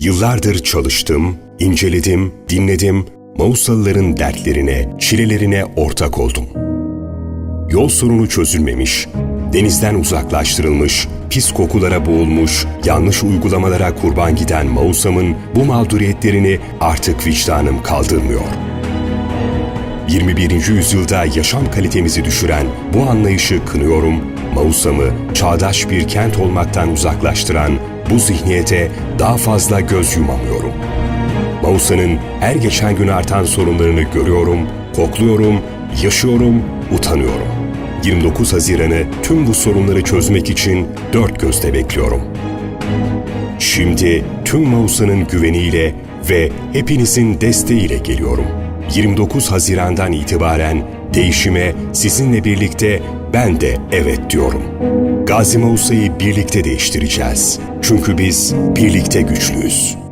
Yıllardır çalıştım, inceledim, dinledim, Mausalıların dertlerine, çilelerine ortak oldum. Yol sorunu çözülmemiş, denizden uzaklaştırılmış, pis kokulara boğulmuş, yanlış uygulamalara kurban giden Mausam'ın bu mağduriyetlerini artık vicdanım kaldırmıyor. 21. yüzyılda yaşam kalitemizi düşüren bu anlayışı kınıyorum, Mausam'ı çağdaş bir kent olmaktan uzaklaştıran bu zihniyete daha fazla göz yumamıyorum. Mausa'nın her geçen gün artan sorunlarını görüyorum, kokluyorum, yaşıyorum, utanıyorum. 29 Haziran'ı tüm bu sorunları çözmek için dört gözle bekliyorum. Şimdi tüm Mausa'nın güveniyle ve hepinizin desteğiyle geliyorum. 29 Haziran'dan itibaren değişime sizinle birlikte ben de evet diyorum. Gazi Mausa'yı birlikte değiştireceğiz. Çünkü biz birlikte güçlüyüz.